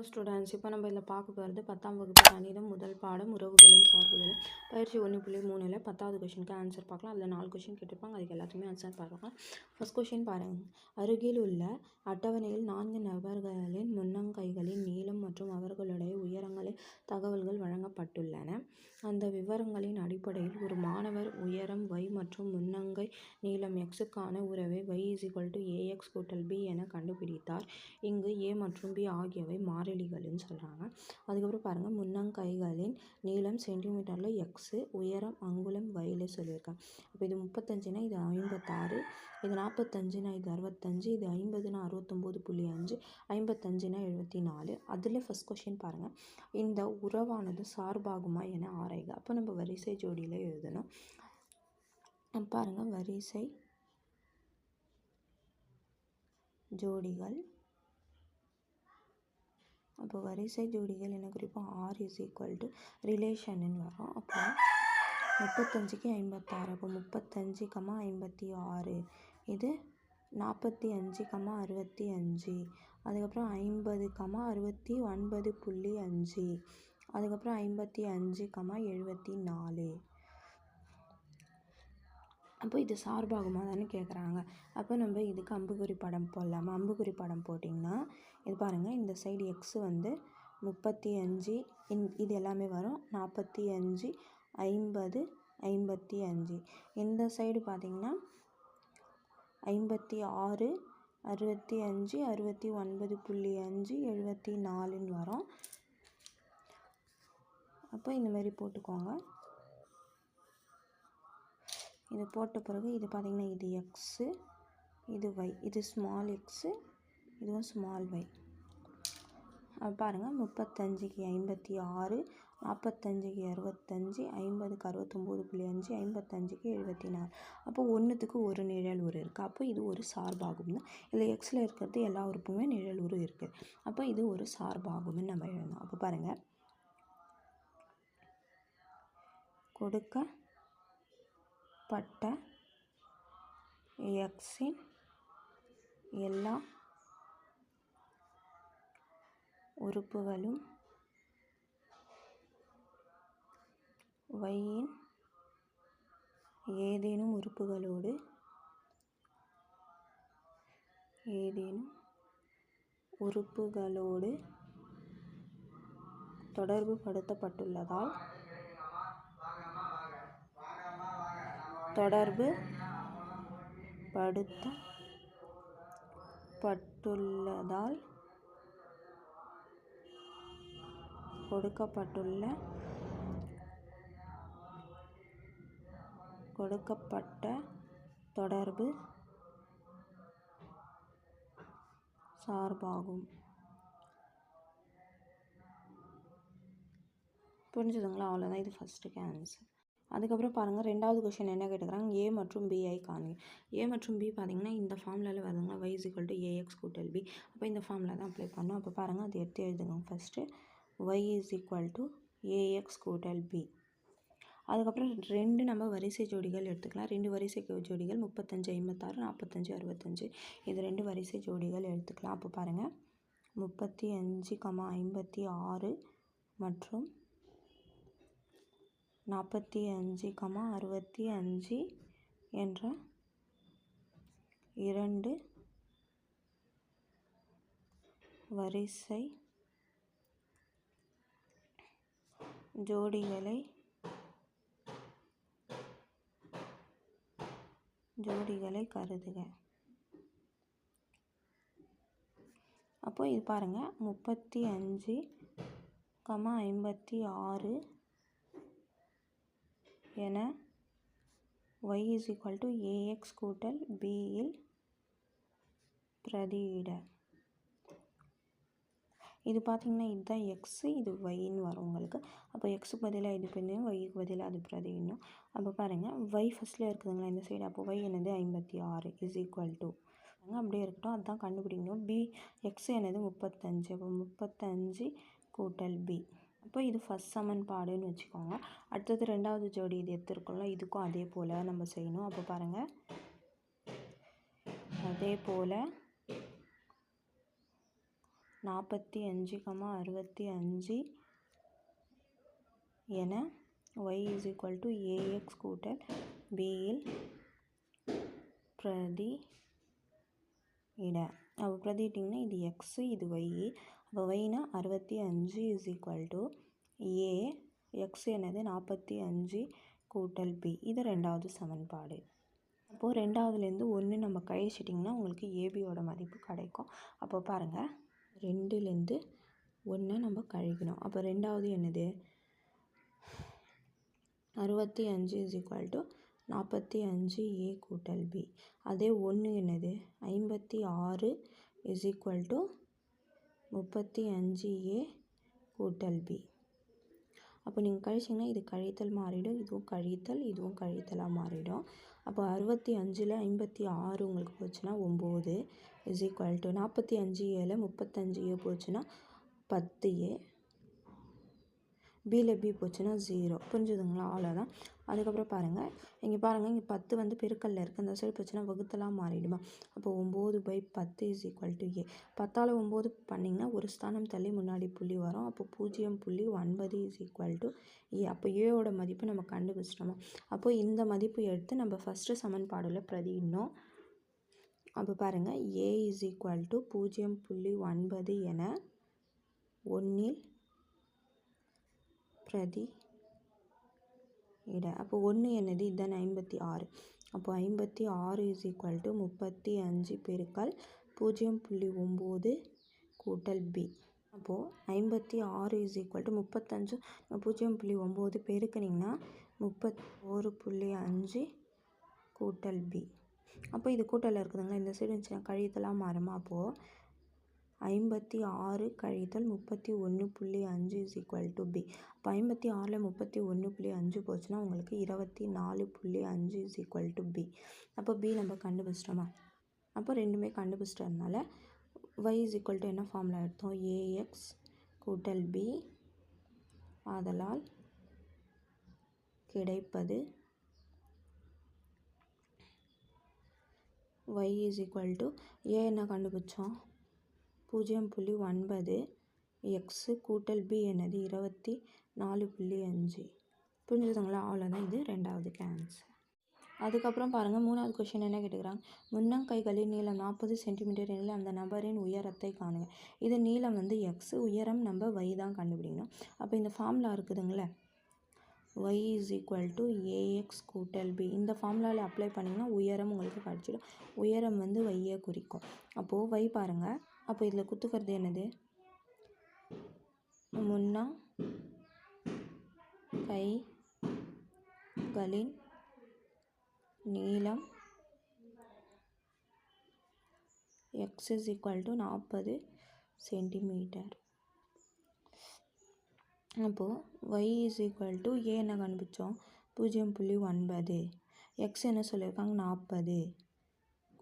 Hello students இப்போ நம்ம இதில் பார்க்க போகிறது பத்தாம் வகுப்பு கணிதம் முதல் பாடம் உறவுகளும் சார்புகளும். பயிற்சி ஒன்று புள்ளி மூணில் பத்தாவது கொஷினுக்கு ஆன்சர் பார்க்கலாம். அதில் நாலு கொஷின் கேட்டிருப்பாங்க. அதுக்கு எல்லாத்துக்குமே ஆன்சர் பார்க்கலாம். ஃபஸ்ட் கொஷின் பாருங்கள் அருகில் உள்ள அட்டவணையில் நான்கு நபர்களின் முன்னங்கைகளின் நீளம் மற்றும் அவர்களுடைய உயரங்களில் தகவல்கள் வழங்கப்பட்டுள்ளன. அந்த விவரங்களின் அடிப்படையில் ஒரு மாணவர் உயரம் y மற்றும் முன்னங்கை நீளம் எக்ஸுக்கான உறவை y is equal to ax கூட்டல் பி என கண்டுபிடித்தார். இங்கு ஏ மற்றும் பி ஆகியவை மாறிலிகள்னு சொல்கிறாங்க அதுக்கப்புறம் பாருங்கள் முன்னங்கைகளின் நீளம் சென்டிமீட்டரில் எக்ஸு உயரம் அங்குலம் வயலு சொல்லியிருக்காங்க. அப்போ இது முப்பத்தஞ்சுனா இது ஐம்பத்தாறு இது நாற்பத்தஞ்சுனா இது அறுபத்தஞ்சு இது ஐம்பதுனா அறுபத்தொம்போது புள்ளி அஞ்சு ஐம்பத்தஞ்சுனா எழுபத்தி நாலு அதில் ஃபஸ்ட் கொஷின் பாருங்கள் இந்த உறவானது சார்பாகுமா என ஆராய்க. அப்போ நம்ம வரிசை ஜோடியில் எழுதணும். பாருங்கள் வரிசை ஜோடிகள். அப்போ வரிசை ஜோடிகள் என்ன குறிப்போம்? ஆர் இஸ் ஈக்குவல் டு ரிலேஷன்னு வரும். அப்போ முப்பத்தஞ்சுக்கு ஐம்பத்தாறு. அப்போ முப்பத்தஞ்சு கமா ஐம்பத்தி ஆறு. இது நாற்பத்தி அஞ்சு கமா அறுபத்தி அஞ்சு. அதுக்கப்புறம் ஐம்பது கமா அறுபத்தி ஒன்பது புள்ளி அஞ்சு. அதுக்கப்புறம் ஐம்பத்தி அஞ்சு கமா எழுபத்தி நாலு. அப்போ இது சார்பாகுமா தானே கேட்குறாங்க. அப்போ நம்ம இதுக்கு அம்புக்குறி படம் போடலாமா? அம்புக்குறி படம் போட்டிங்கன்னா இது பாருங்கள் இந்த சைடு எக்ஸு வந்து முப்பத்தி அஞ்சு இன் இது எல்லாமே வரும். நாற்பத்தி அஞ்சு ஐம்பது ஐம்பத்தி அஞ்சு. இந்த சைடு பார்த்திங்கன்னா ஐம்பத்தி ஆறு அறுபத்தி அஞ்சு அறுபத்தி ஒன்பது புள்ளி அஞ்சு எழுபத்தி நாலுன்னு வரும். அப்போ இந்த மாதிரி போட்டுக்கோங்க. இது போட்ட பிறகு இது பார்த்திங்கன்னா இது எக்ஸு இது ஒய் இது ஸ்மால் எக்ஸு இதுவும் ஸ்மால் ஒய் பாருங்கள் முப்பத்தஞ்சுக்கு ஐம்பத்தி ஆறு நாற்பத்தஞ்சுக்கு அறுபத்தஞ்சு ஐம்பதுக்கு அறுபத்தொம்போது புள்ளி அஞ்சு ஐம்பத்தஞ்சுக்கு எழுபத்தி நாலு. அப்போ ஒன்றுத்துக்கு ஒரு நிழல் உரு இருக்குது அப்போ இது ஒரு சார்பாகும். தான் இதில் எக்ஸில் இருக்கிறது எல்லா உறுப்புமே நிழல் உரு இருக்குது அப்போ இது ஒரு சார்பாகும்னு நம்ம எழுதணும் அப்போ பாருங்கள் கொடுக்க பட்ட எக்ஸின் எல்லா உறுப்புகளும் வையின் ஏதேனும் உறுப்புகளோடு ஏதேனும் உறுப்புகளோடு தொடர்பு படுத்தப்பட்டுள்ளதால் பட்டுள்ளதால் கொடுக்கப்பட்டுள்ள கொடுக்கப்பட்ட தொடர்பு சார்பாகும். புரிஞ்சுதுங்களா? அவ்வளோதான் இது ஃபஸ்ட்டுக்கு ஆன்சர் அதுக்கப்புறம் பாருங்கள் ரெண்டாவது கொஷின் என்ன கேட்டுக்கிறாங்க? ஏ மற்றும் பிஐ காணுங்க ஏ மற்றும் பி பார்த்தீங்கன்னா இந்த ஃபார்மில் வருதுங்களா y is equal to ax கூட்டல் பி அப்போ இந்த ஃபார்மில் தான் அப்ளை பண்ணோம் அப்போ பாருங்கள் அது எடுத்து எழுதுங்க first y is equal to ax கூட்டல் பி அதுக்கப்புறம் ரெண்டு நம்ம வரிசை ஜோடிகள் எடுத்துக்கலாம். ரெண்டு வரிசை ஜோடிகள் முப்பத்தஞ்சு ஐம்பத்தாறு நாற்பத்தஞ்சு அறுபத்தஞ்சு. இது ரெண்டு வரிசை ஜோடிகள் எடுத்துக்கலாம். அப்போ பாருங்கள் முப்பத்தி அஞ்சு கமா ஐம்பத்தி ஆறு மற்றும் நாற்பத்தி அஞ்சு கமா அறுபத்தி அஞ்சு என்ற இரண்டு வரிசை ஜோடிகளை ஜோடிகளை கருதுக. அப்போ இது பாருங்கள் முப்பத்தி அஞ்சு கமா ஐம்பத்தி ஆறு என y is equal to ax கூட்டல் பியில் பிரதியிட. இது பார்த்திங்கன்னா இதுதான் எக்ஸு இது ஒய்ன்னு வரும் உங்களுக்கு. அப்போ எக்ஸுக்கு பதிலாக இது பண்ணணும் ஒய்க்கு பதிலாக அது பிரதியிடணும். அப்போ பாருங்கள் ஒய் ஃபஸ்ட்டில் இருக்குதுங்களா இந்த சைடு அப்போ ஒய் என்னது? ஐம்பத்தி ஆறு இஸ் ஈக்குவல் டு அப்படியே இருக்கட்டும். அதுதான் கண்டுபிடிக்கணும். பி எக்ஸ் என்னது? முப்பத்தஞ்சு. அப்போ முப்பத்தஞ்சு கூட்டல் பி அப்போ இது ஃபஸ்ட் சமன்பாடுன்னு வச்சுக்கோங்க. அடுத்தது ரெண்டாவது ஜோடி இது எடுத்துருக்கோம்ல இதுக்கும் அதே போல் நம்ம செய்யணும். அப்போ பாருங்கள் அதே போல் நாற்பத்தி அஞ்சு கமா அறுபத்தி அஞ்சு என y is equal to ax கூட்டல் பியில் பிரதி இட. அப்போ பிரதிட்டிங்கன்னா இது எக்ஸு இது ஒய் அப்போ ஒய்னா அறுபத்தி அஞ்சு is equal to a x என்னது நாற்பத்தி அஞ்சு கூட்டல் பி இது ரெண்டாவது சமன்பாடு. அப்போது ரெண்டாவதுலேருந்து ஒன்று நம்ம கழிச்சிட்டிங்கன்னா உங்களுக்கு ஏபியோட மதிப்பு கிடைக்கும். அப்போ பாருங்கள் ரெண்டுலேருந்து ஒன்றை நம்ம கழிக்கணும். அப்போ ரெண்டாவது என்னது? அறுபத்தி அஞ்சு இஸ் ஈக்குவல் டு நாற்பத்தி அஞ்சு ஏ கூட்டல் பி அதே ஒன்று என்னது? ஐம்பத்தி ஆறு இஸ் ஈக்குவல் டு முப்பத்தி அஞ்சு ஏ கூட்டல் பி. அப்போ நீங்கள் கழிச்சிங்கன்னா இது கழித்தல் மாறிடும் இதுவும் கழித்தல் இதுவும் கழித்தலாக மாறிடும். அப்போ அறுபத்தி அஞ்சில் ஐம்பத்தி ஆறு உங்களுக்கு போச்சுன்னா ஒம்பது இஸ் ஈக்குவல் டு நாற்பத்தி அஞ்சு ஏழு முப்பத்தஞ்சு ஏ போச்சுன்னா பத்து ஏ. பியில் பி போச்சுன்னா ஜீரோ புரிஞ்சுதுங்களா? அவ்வளோதான் அதுக்கப்புறம் பாருங்கள் இங்கே பாருங்கள் இங்கே பத்து வந்து பெருக்கல்ல இருக்குது அந்த சைடு போச்சுன்னா வகுத்தலாம் மாறிடுமா? அப்போ ஒம்பது பை பத்து இஸ் ஈக்குவல் டு ஏ பத்தால் ஒம்பது பண்ணிங்கன்னா ஒரு ஸ்தானம் தள்ளி முன்னாடி புள்ளி வரும். அப்போ பூஜ்ஜியம் புள்ளி ஒன்பது இஸ் ஈக்குவல் டு ஏ அப்போ ஏவோட மதிப்பு நம்ம கண்டுபிடிச்சிட்டோமா? அப்போது இந்த மதிப்பு எடுத்து நம்ம ஃபஸ்ட்டு சமன்பாடில் பிரதியிடணும். அப்போ பாருங்கள் ஏ இஸ் ஈக்குவல் டு பூஜ்ஜியம் புள்ளி ஒன்பது என ஒன்றில் பிரதி. இட அப்போ ஒன்று என்னது? இதுதான் ஐம்பத்தி ஆறு. அப்போ ஐம்பத்தி ஆறு இஸ் ஈக்குவல் டு முப்பத்தி அஞ்சு பெருக்கல் பூஜ்ஜியம் புள்ளி ஒம்பது கூட்டல் பி அப்போது ஐம்பத்தி ஆறு இஸ் ஈக்குவல் டு முப்பத்தஞ்சு பூஜ்ஜியம் புள்ளி ஒம்பது பெருக்கினீங்கன்னா முப்பத் ஒரு புள்ளி அஞ்சு கூட்டல் பி அப்போ இது கூட்டலில் இருக்குதுங்களா? இந்த சைடு இருந்துச்சுன்னா கழித்தலாம் மாறுமா? அப்போது ஐம்பத்தி ஆறு கழித்தல் முப்பத்தி ஒன்று புள்ளி அஞ்சு இஸ் ஈக்குவல் டு பி அப்போ ஐம்பத்தி ஆறில் முப்பத்தி ஒன்று புள்ளி அஞ்சு போச்சுன்னா உங்களுக்கு இருபத்தி நாலு புள்ளி அஞ்சு இஸ் ஈக்குவல் டு பி அப்போ பி நம்ம கண்டுபிடிச்சிட்டோமா? அப்போ ரெண்டுமே கண்டுபிடிச்சிட்டதுனால ஒய் இஸ் ஈக்குவல் டு என்ன ஃபார்மில் எடுத்தோம்? ஏஎக்ஸ் கூட்டல் பி ஆதலால் கிடைப்பது y is equal to a என்ன கண்டுபிடிச்சோம்? பூஜ்ஜியம் புள்ளி ஒன்பது எக்ஸு கூட்டல் பி என்னது? இருபத்தி நாலு புள்ளி அஞ்சு. புரிஞ்சுதுங்களா? அவ்வளோதான் இது ரெண்டாவது கேன்சர் அதுக்கப்புறம் பாருங்கள் மூணாவது கொஷின் என்ன கேட்டுக்கிறாங்க? முன்னங்கைகளின் நீளம் நாற்பது சென்டிமீட்டர் எனில் அந்த நபரின் உயரத்தை காணுங்க. இது நீளம் வந்து எக்ஸ் உயரம் நம்ம y தான் கண்டுபிடிக்கணும். அப்போ இந்த formula இருக்குதுங்களே. Y is equal to ax கூட்டல் பி இந்த ஃபார்முலாவில் அப்ளை பண்ணிங்கன்னா உயரம் உங்களுக்கு கிடச்சிடும். உயரம் வந்து வையை குறிக்கும். அப்போது வை பாருங்கள் அப்போ இதில் குத்துக்கிறது என்னது? முன்னா கை களின் நீளம் எக்ஸ் இஸ் ஈக்குவல் டு நாற்பது சென்டிமீட்டர் அப்போது y is equal to a என்ன கண்டுபிடிச்சோம்? பூஜ்ஜியம் புள்ளி ஒன்பது. எக்ஸ் என்ன சொல்லியிருக்காங்க? நாற்பது.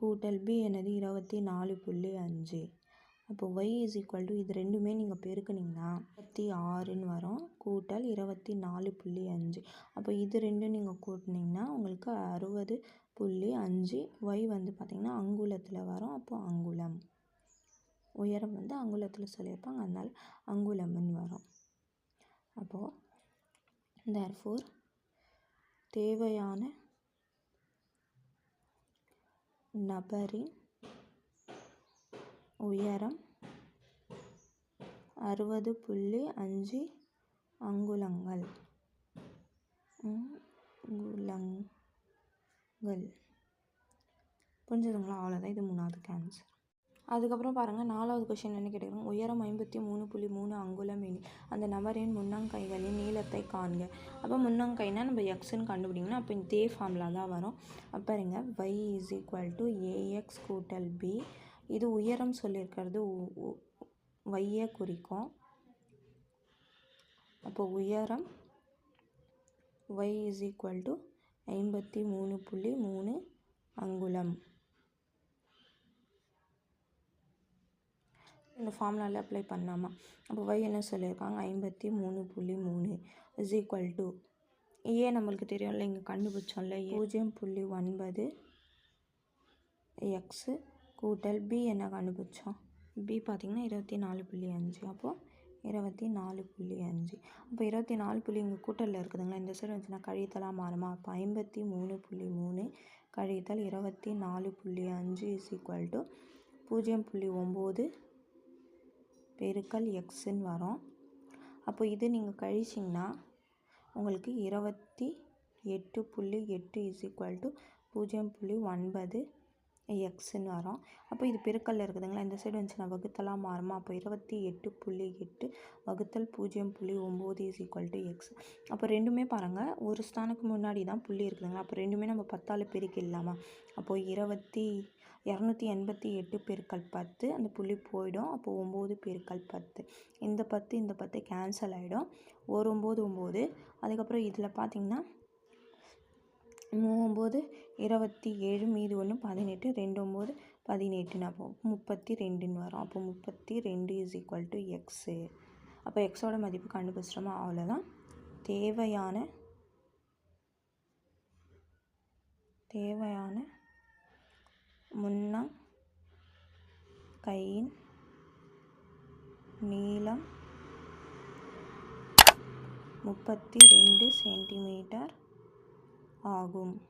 கூட்டல் பி என்னது? இருபத்தி நாலு புள்ளி அஞ்சு. அப்போ ஒய் இஸ் ஈக்குவல் டு இது ரெண்டுமே நீங்கள் பெருக்குனிங்கன்னா முப்பத்தி ஆறுன்னு வரும். கூட்டல் இருபத்தி நாலு புள்ளி அஞ்சு. அப்போ இது ரெண்டும் நீங்கள் கூட்டினீங்கன்னா உங்களுக்கு அறுபது புள்ளி அஞ்சு ஒய் வந்து பார்த்திங்கன்னா அங்குலத்தில் வரும். அப்போது அங்குலம். உயரம் வந்து அங்குலத்தில் சொல்லியிருப்பாங்க. அதனால் அங்குலம்னு வரும். அப்போது தேர்ஃபோர் தேவையான நபரின் உயரம் அறுபது புள்ளி அஞ்சு அங்குலங்கள். அங்குலங்கள். புரிஞ்சுதுங்களா? அவ்வளோதான் இது மூணாவது கேன்சர் அதுக்கப்புறம் பாருங்கள் நாலாவது கொஷின் என்ன கேட்டுக்கிறாங்க உயரம் ஐம்பத்தி மூணு புள்ளி மூணு அங்குலம் எனில் அந்த நபரின் முன்னங்கைகளின் நீளத்தை காண்க. அப்போ முன்னங்கைனா நம்ம எக்ஸ்ன்னு கண்டுபிடிங்கன்னா அப்போ இதே ஃபார்முலா தான் வரும். அப்போ இருங்க y is equal to ax கூட்டல் பி இது உயரம் சொல்லியிருக்கிறது வையை குறிக்கும். அப்போ உயரம் y இஸ் ஈக்குவல் டு ஐம்பத்தி மூணு புள்ளி மூணு அங்குலம். இந்த ஃபார்முலாவில் அப்ளை பண்ணாமா? அப்போ y என்ன சொல்லியிருக்காங்க ஐம்பத்தி மூணு புள்ளி மூணு இஸ் ஈக்குவல் டு ஏ நம்மளுக்கு தெரியும்ல இங்கே கண்டுபிடிச்சோம்ல பூஜ்ஜியம் புள்ளி ஒன்பது எக்ஸு கூட்டல் பி என்ன கண்டுபிடிச்சோம்? பி பார்த்தீங்கன்னா இருபத்தி நாலு புள்ளி அஞ்சு. அப்போது இருபத்தி நாலு புள்ளி அஞ்சு. அப்போ இருபத்தி நாலு புள்ளி இங்கே கூட்டலில் இருக்குதுங்களா? இந்த சைடு வந்துச்சுன்னா கழித்தலாக மாறுமா? அப்போ ஐம்பத்தி மூணு புள்ளி மூணு கழித்தல் இருபத்தி நாலு புள்ளி அஞ்சு இஸ் ஈக்குவல் டு பூஜ்ஜியம் புள்ளி ஒம்பது பெருக்கல் எக்ஸுன்னு வரும். அப்போ இது நீங்கள் கழிச்சிங்கன்னா உங்களுக்கு இருபத்தி எட்டு புள்ளி எட்டு இஸ் ஈக்குவல் டு பூஜ்ஜியம் புள்ளி ஒன்பது எக்ஸ்ன்னு வரும். அப்போ இது பெருக்கல்ல இருக்குதுங்களா? இந்த சைடு வந்துச்சுன்னா வகுத்தலாம் மாறுமா? அப்போ இருபத்தி எட்டு புள்ளி எட்டு வகுத்தல் பூஜ்ஜியம் புள்ளி ஒம்பது இஸ் ஈக்குவல் டு எக்ஸ் அப்போ ரெண்டுமே பாருங்கள் ஒரு ஸ்தானுக்கு முன்னாடி தான் புள்ளி இருக்குதுங்களா? அப்போ ரெண்டுமே நம்ம பத்தால் பெருக்கிடலாமா? அப்போது இருபத்தி இரநூத்தி எண்பத்தி எட்டு பெருக்கல் பத்து அந்த புள்ளி போயிடும். அப்போ ஒம்பது பெருக்கல் பத்து. இந்த பத்து இந்த பத்து கேன்சல் ஆகிடும் ஒரு ஒம்பது ஒம்பது. அதுக்கப்புறம் இதில் பார்த்தீங்கன்னா ஒம்பது இருபத்தி ஏழு மீது ஒன்று பதினெட்டு ரெண்டு ஒம்பது பதினெட்டுன்னு. அப்போ முப்பத்தி ரெண்டுன்னு வரும். அப்போ முப்பத்தி ரெண்டு இஸ் ஈக்குவல் டு எக்ஸு அப்போ எக்ஸோட மதிப்பு கண்டுபிடிச்சிட்டோமா? அவ்வளோதான் தேவையான தேவையான முன்னம் கையின் நீளம் முப்பத்தி ரெண்டு சென்டிமீட்டர் ஆகும்.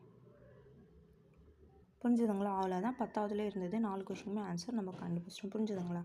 புரிஞ்சுதுங்களா? அவ்வளோதான் பத்தாவதுலேயே இருந்தது. நாலு கொஷினுமே ஆன்சர் நம்ம கண்டுபிடிச்சிட்டோம். புரிஞ்சுதுங்களா?